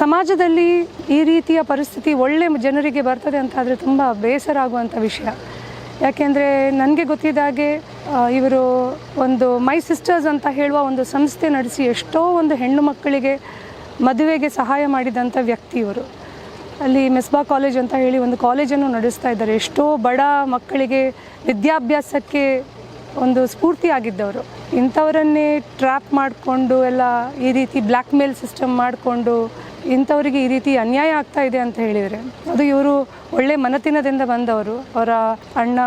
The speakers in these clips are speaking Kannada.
ಸಮಾಜದಲ್ಲಿ ಈ ರೀತಿಯ ಪರಿಸ್ಥಿತಿ ಒಳ್ಳೆ ಜನರಿಗೆ ಬರ್ತದೆ ಅಂತ ಆದರೆ ತುಂಬ ಬೇಸರ ಆಗುವಂಥ ವಿಷಯ. ಯಾಕೆಂದರೆ ನನಗೆ ಗೊತ್ತಿದ್ದ ಹಾಗೆ ಇವರು ಒಂದು ಮೈ ಸಿಸ್ಟರ್ಸ್ ಅಂತ ಹೇಳುವ ಒಂದು ಸಂಸ್ಥೆ ನಡೆಸಿ ಎಷ್ಟೋ ಒಂದು ಹೆಣ್ಣು ಮಕ್ಕಳಿಗೆ ಮದುವೆಗೆ ಸಹಾಯ ಮಾಡಿದಂಥ ವ್ಯಕ್ತಿ ಇವರು. ಅಲ್ಲಿ ಮೆಸ್ಬಾ ಕಾಲೇಜ್ ಅಂತ ಹೇಳಿ ಒಂದು ಕಾಲೇಜನ್ನು ನಡೆಸ್ತಾ ಇದ್ದಾರೆ. ಎಷ್ಟೋ ಬಡ ಮಕ್ಕಳಿಗೆ ವಿದ್ಯಾಭ್ಯಾಸಕ್ಕೆ ಒಂದು ಸ್ಫೂರ್ತಿ ಆಗಿದ್ದವರು. ಇಂಥವರನ್ನೇ ಟ್ರ್ಯಾಪ್ ಮಾಡಿಕೊಂಡು, ಎಲ್ಲ ಈ ರೀತಿ ಬ್ಲ್ಯಾಕ್ ಮೇಲ್ ಸಿಸ್ಟಮ್ ಮಾಡಿಕೊಂಡು ಇಂಥವರಿಗೆ ಈ ರೀತಿ ಅನ್ಯಾಯ ಆಗ್ತಾ ಇದೆ ಅಂತ ಹೇಳಿದರೆ, ಅದು ಇವರು ಒಳ್ಳೆ ಮನತಿನದಿಂದ ಬಂದವರು. ಅವರ ಅಣ್ಣ,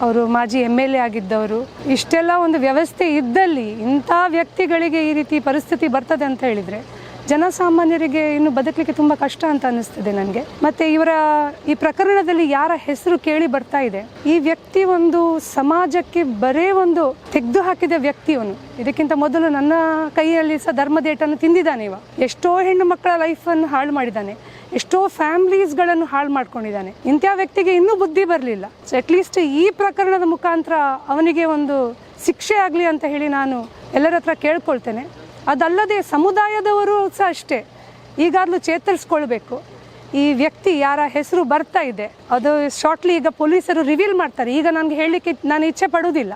ಅವರು ಮಾಜಿ ಎಂ ಎಲ್ ಎ ಆಗಿದ್ದವರು. ಇಷ್ಟೆಲ್ಲ ಒಂದು ವ್ಯವಸ್ಥೆ ಇದ್ದಲ್ಲಿ ಇಂಥ ವ್ಯಕ್ತಿಗಳಿಗೆ ಈ ರೀತಿ ಪರಿಸ್ಥಿತಿ ಬರ್ತದೆ ಅಂತ ಹೇಳಿದರೆ ಜನಸಾಮಾನ್ಯರಿಗೆ ಇನ್ನು ಬದುಕಲಿಕ್ಕೆ ತುಂಬ ಕಷ್ಟ ಅಂತ ಅನ್ನಿಸ್ತದೆ ನನಗೆ. ಮತ್ತೆ ಇವರ ಈ ಪ್ರಕರಣದಲ್ಲಿ ಯಾರ ಹೆಸರು ಕೇಳಿ ಬರ್ತಾ ಇದೆ. ಈ ವ್ಯಕ್ತಿ ಒಂದು ಸಮಾಜಕ್ಕೆ ಬರೇ ಒಂದು ತೆಗೆದು ಹಾಕಿದ ವ್ಯಕ್ತಿಯವನು ಇದಕ್ಕಿಂತ ಮೊದಲು ನನ್ನ ಕೈಯಲ್ಲಿ ಸಹ ಧರ್ಮದೇಟನ್ನು ತಿಂದಿದ್ದಾನೆ ಇವ. ಎಷ್ಟೋ ಹೆಣ್ಣು ಮಕ್ಕಳ ಲೈಫನ್ನು ಹಾಳು ಮಾಡಿದ್ದಾನೆ. ಎಷ್ಟೋ ಫ್ಯಾಮಿಲೀಸ್ಗಳನ್ನು ಹಾಳು ಮಾಡ್ಕೊಂಡಿದ್ದಾನೆ. ಇಂಥ ವ್ಯಕ್ತಿಗೆ ಇನ್ನೂ ಬುದ್ಧಿ ಬರಲಿಲ್ಲ. ಸೊ ಅಟ್ಲೀಸ್ಟ್ ಈ ಪ್ರಕರಣದ ಮುಖಾಂತರ ಅವನಿಗೆ ಒಂದು ಶಿಕ್ಷೆ ಆಗಲಿ ಅಂತ ಹೇಳಿ ನಾನು ಎಲ್ಲರ ಹತ್ರ ಕೇಳ್ಕೊಳ್ತೇನೆ. ಅದಲ್ಲದೆ ಸಮುದಾಯದವರು ಸಹ ಅಷ್ಟೇ. ಈಗಾಗಲೂ ಚೇತರಿಸ್ಕೊಳ್ಬೇಕು. ಈ ವ್ಯಕ್ತಿ ಯಾರ ಹೆಸರು ಬರ್ತಾ ಇದೆ, ಅದು ಶಾರ್ಟ್ಲಿ ಈಗ ಪೊಲೀಸರು ರಿವೀಲ್ ಮಾಡ್ತಾರೆ. ಈಗ ನನಗೆ ಹೇಳಲಿಕ್ಕೆ ನಾನು ಇಚ್ಛೆ ಪಡುವುದಿಲ್ಲ.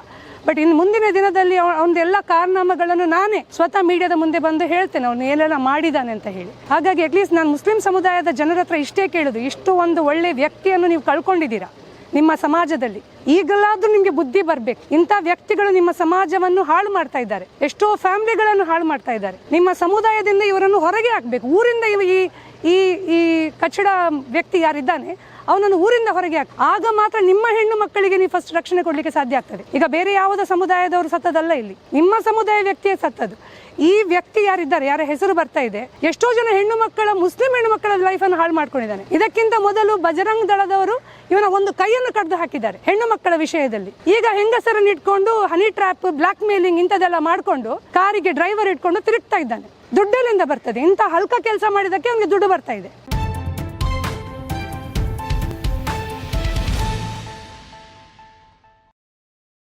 ಬಟ್ ಇನ್ನು ಮುಂದಿನ ದಿನದಲ್ಲಿ ಅವನದೆಲ್ಲ ಕಾರನಾಮಗಳನ್ನು ನಾನೇ ಸ್ವತಃ ಮೀಡಿಯಾದ ಮುಂದೆ ಬಂದು ಹೇಳ್ತೇನೆ. ಅವನು ಏನೆಲ್ಲ ಮಾಡಿದ್ದಾನೆ ಅಂತ ಹೇಳಿ. ಹಾಗಾಗಿ ಅಟ್ಲೀಸ್ಟ್ ನಾನು ಮುಸ್ಲಿಂ ಸಮುದಾಯದ ಜನರ ಹತ್ರ ಇಷ್ಟೇ ಕೇಳೋದು. ಇಷ್ಟು ಒಂದು ಒಳ್ಳೆ ವ್ಯಕ್ತಿಯನ್ನು ನೀವು ಕಳ್ಕೊಂಡಿದ್ದೀರಾ. ನಿಮ್ಮ ಸಮಾಜದಲ್ಲಿ ಈಗಲಾದ್ರೂ ನಿಮಗೆ ಬುದ್ಧಿ ಬರಬೇಕು. ಇಂಥ ವ್ಯಕ್ತಿಗಳು ನಿಮ್ಮ ಸಮಾಜವನ್ನು ಹಾಳು ಮಾಡ್ತಾ ಇದ್ದಾರೆ. ಎಷ್ಟೋ ಫ್ಯಾಮಿಲಿಗಳನ್ನು ಹಾಳು ಮಾಡ್ತಾ ಇದ್ದಾರೆ. ನಿಮ್ಮ ಸಮುದಾಯದಿಂದ ಇವರನ್ನು ಹೊರಗೆ ಹಾಕಬೇಕು. ಊರಿಂದ ಈ ಈ ಈ ಕಚ್ಚಡ ವ್ಯಕ್ತಿ ಯಾರಿದ್ದಾನೆ, ಅವನನ್ನು ಊರಿಂದ ಹೊರಗೆ ಹಾಕಿ ಆಗ ಮಾತ್ರ ನಿಮ್ಮ ಹೆಣ್ಣು ಮಕ್ಕಳಿಗೆ ನೀವು ಫಸ್ಟ್ ರಕ್ಷಣೆ ಕೊಡಲಿಕ್ಕೆ ಸಾಧ್ಯ ಆಗ್ತದೆ. ಈಗ ಬೇರೆ ಯಾವುದೇ ಸಮುದಾಯದವರು ಸತ್ತದಲ್ಲ ಇಲ್ಲಿ. ನಿಮ್ಮ ಸಮುದಾಯ ವ್ಯಕ್ತಿಯೇ ಸತ್ತದು ಈ ವ್ಯಕ್ತಿ ಯಾರಿದ್ದಾರೆ, ಯಾರ ಹೆಸರು ಬರ್ತಾ ಇದೆ, ಎಷ್ಟೋ ಜನ ಹೆಣ್ಣು ಮಕ್ಕಳ, ಮುಸ್ಲಿಂ ಹೆಣ್ಣು ಮಕ್ಕಳ ಲೈಫನ್ನು ಹಾಳು ಮಾಡ್ಕೊಂಡಿದ್ದಾನೆ. ಇದಕ್ಕಿಂತ ಮೊದಲು ಬಜರಂಗ್ ದಳದವರು ಇವನ ಒಂದು ಕೈಯನ್ನು ಕಡ್ದು ಹಾಕಿದ್ದಾರೆ, ಹೆಣ್ಣು ಮಕ್ಕಳ ವಿಷಯದಲ್ಲಿ. ಈಗ ಹೆಂಗಸರನ್ನು ಇಟ್ಕೊಂಡು ಹನಿ ಟ್ರ್ಯಾಪ್ ಬ್ಲಾಕ್ ಮೇಲಿಂಗ್ ಇಂಥದ್ದೆಲ್ಲ ಮಾಡ್ಕೊಂಡು, ಕಾರಿಗೆ ಡ್ರೈವರ್ ಇಟ್ಕೊಂಡು ತಿರುಗ್ತಾ ಇದ್ದಾನೆ. ದುಡ್ಡೆಲ್ಲಿಂದ ಬರ್ತದೆ. ಇಂಥ ಹಲ್ಕ ಕೆಲಸ ಮಾಡಿದಕ್ಕೆ ಅವನಿಗೆ ದುಡ್ಡು ಬರ್ತಾ ಇದೆ.